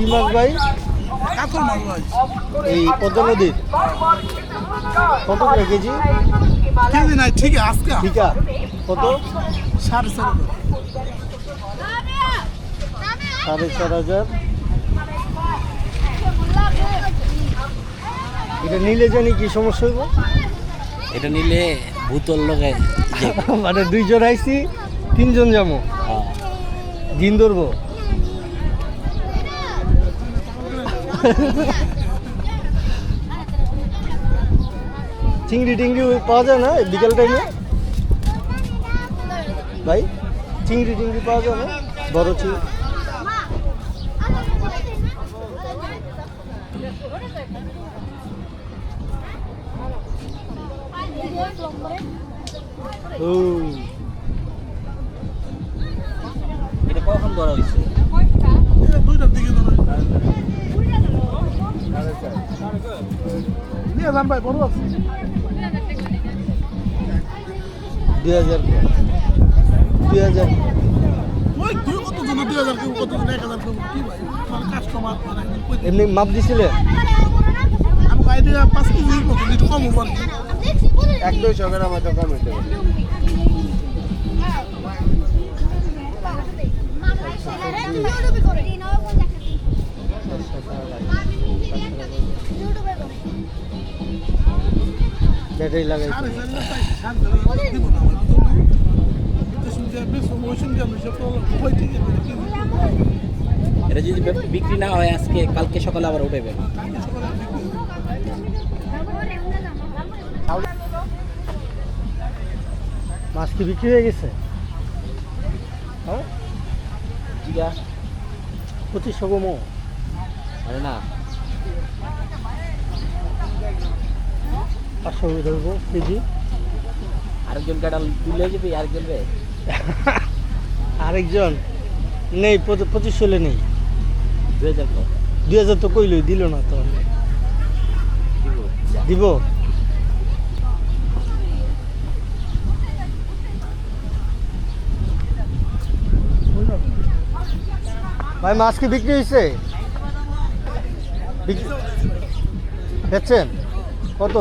কি মাছ ভাই? কাতল মাছ ভাই। এই পদ্মা নদীর। কত করে কেজি? কেজি নাই ঠিক আছে আজকে। ঠিকা। কত? সাড়ে চার সাড়ে চার হাজার। এটা নিলে জানি কি সমস্যা হইব? এটা নিলে ভূতল লগে মানে দুইজন আইছি তিনজন যাব। দিন ধরবো? চিংড়ি টিংড়ি পাওয়া যায় না বিকেল টাইমে ভাই, চিংড়ি টিংড়ি পাওয়া যায় না? বড় চিংড়ি। এটা কখন বড় হয়েছে? নিয়ে ভাই বড় আছে। দুই হাজার। দুই হাজার। মানে মানে। এমনি মাপ দিছিলে? এক দুইশো গ্রাম হয়তো কম হইতে পারে। আছে কেজি এটা যদি বিক্রি না হয় আজকে কালকে সকালে আবার বিক্রি হবে। মাছ কি বিক্রি হয়ে গেছে? হ্যাঁ? পঁচিশশো কমো আরে না। পাঁচশো করে ধরবো কেজি। আরেকজন গাড়া তুলে যাবে আরেকজন আরেকজন? নেই পঁচ- পঁচিশশো হলে নেই। দুই হাজার দুই হাজার তো কইলই দিল না তো। দিব। ভাই মাছ কি বিক্রি হয়েছে বেচছেন? কত?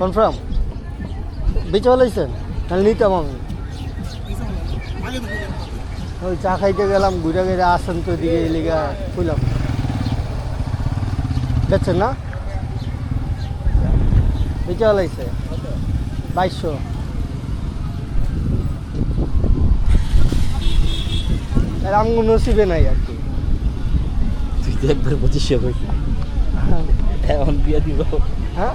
কনফার্ম বেচে ফেলাইছেন তাহলে নিতাম আমি। ওই চা খাইতে গেলাম ঘুরে ঘুরে আসেন তো দিকে এলিগা খুললাম বেচছেন না? বেচে ফেলাইছে বাইশশো। আঙ্গুর নসিবে নাই আর কি। তুই তো একবার পঁচিশশো কইছি এখন বিয়ে দিব। হ্যাঁ?